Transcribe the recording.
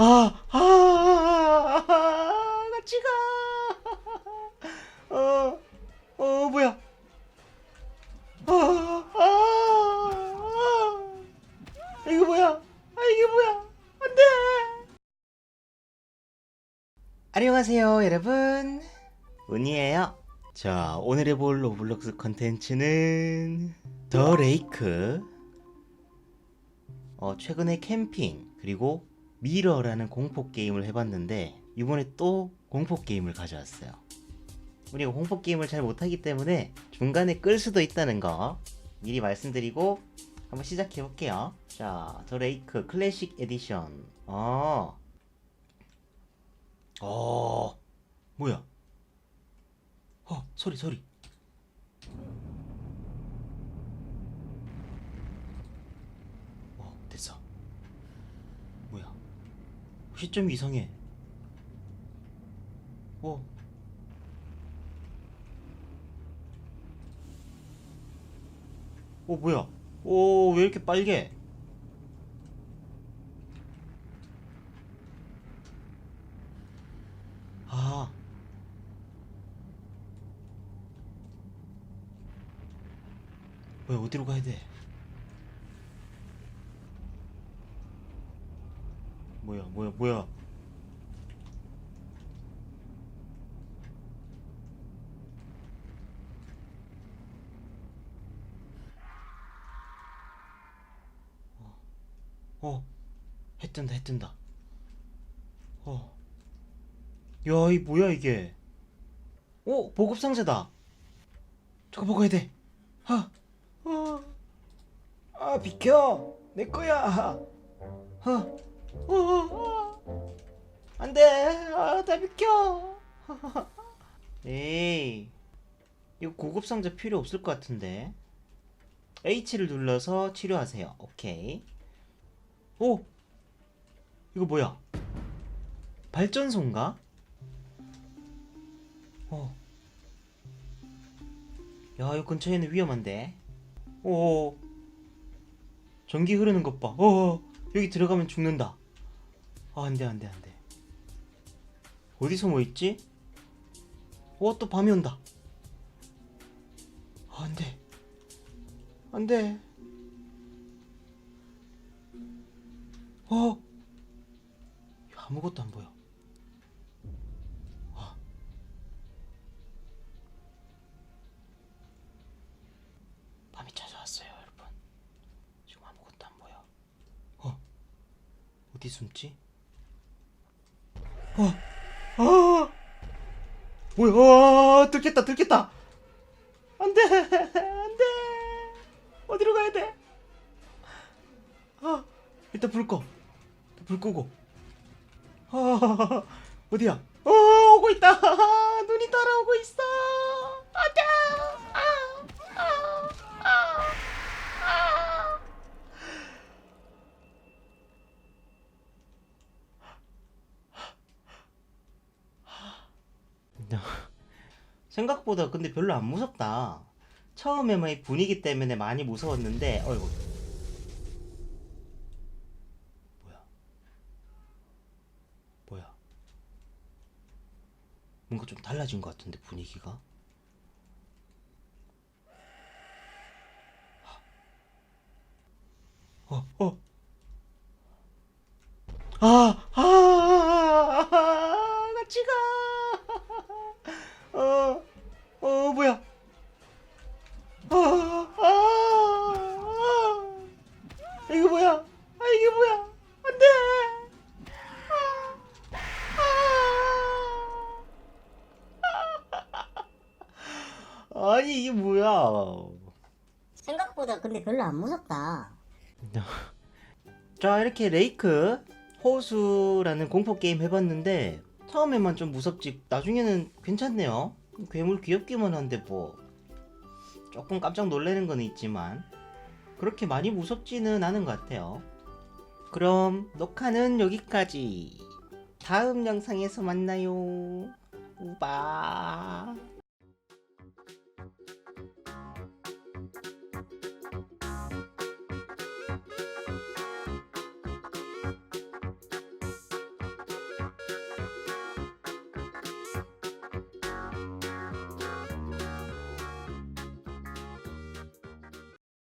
아, 아, 아, 같이 가. 어, 어, 뭐야? 아, 아, 아, 이거 뭐야? 아, 이게 뭐야? 안 돼! 안녕하세요, 여러분. 운이에요. 자, 오늘 해볼 로블록스 컨텐츠는 더 레이크. 어, 최근에 캠핑, 그리고 미러라는 공포 게임을 해봤는데, 이번에 또 공포 게임을 가져왔어요. 우리가 공포 게임을 잘 못하기 때문에 중간에 끌 수도 있다는 거 미리 말씀드리고 한번 시작해 볼게요. 자, 더 레이크 클래식 에디션. 어. 어. 뭐야? 어, 소리 소리. 어, 됐어. 뭐야? 시점이 이상해. 어. 어, 뭐야? 오, 왜 이렇게 빨개? 아. 뭐야, 어디로 가야 돼? 뭐야, 뭐야, 뭐야? 어, 해 뜬다, 해 뜬다. 어. 야, 이 뭐야, 이게? 어, 보급 상자다. 저거 먹어야 돼. 아, 아, 아, 비켜. 내 거야. 아, 어, 어, 어. 안 돼. 아, 다 비켜. 에이, 이거 고급 상자 필요 없을 것 같은데. H를 눌러서 치료하세요. 오케이. 오! 이거 뭐야? 발전소인가? 어. 야, 이 근처에는 위험한데. 오. 전기 흐르는 것 봐. 어. 여기 들어가면 죽는다. 아, 안 돼, 안 돼, 안 돼. 어디서 뭐 있지? 어, 또 밤이 온다. 아, 안 돼. 안 돼. 어? 아무것도 안 보여. 아. 밤이 찾아왔어요, 여러분. 지금 아무것도 안 보여. 어? 어디 숨지? 어? 아! 뭐야? 아, 들켰다, 들켰다. 안 돼, 안 돼. 어디로 가야 돼? 아, 일단 불 꺼. 불 끄고. 아, 어디야? 어, 오고 있다. 아, 눈이 따라오고 있어. 안돼. 아, 아, 아, 아. 생각보다 근데 별로 안 무섭다. 처음에만 이 분위기 때문에 많이 무서웠는데, 어이구. 뭐야? 뭐야? 뭔가 좀 달라진 것 같은데 분위기가? 어, 어. 아, 아, 아, 아, 같이 가. 어, 어, 뭐야? 아, 아, 아. 이거 뭐야? 아, 이게 뭐야? 안 돼. 아. 아니, 이게 뭐야? 생각보다 근데 별로 안 무섭다. 자, 이렇게 레이크 호수라는 공포 게임 해봤는데 처음에만 좀 무섭지 나중에는 괜찮네요. 괴물 귀엽기만 한데 뭐 조금 깜짝 놀라는 건 있지만 그렇게 많이 무섭지는 않은 것 같아요. 그럼 녹화는 여기까지. 다음 영상에서 만나요. 우바.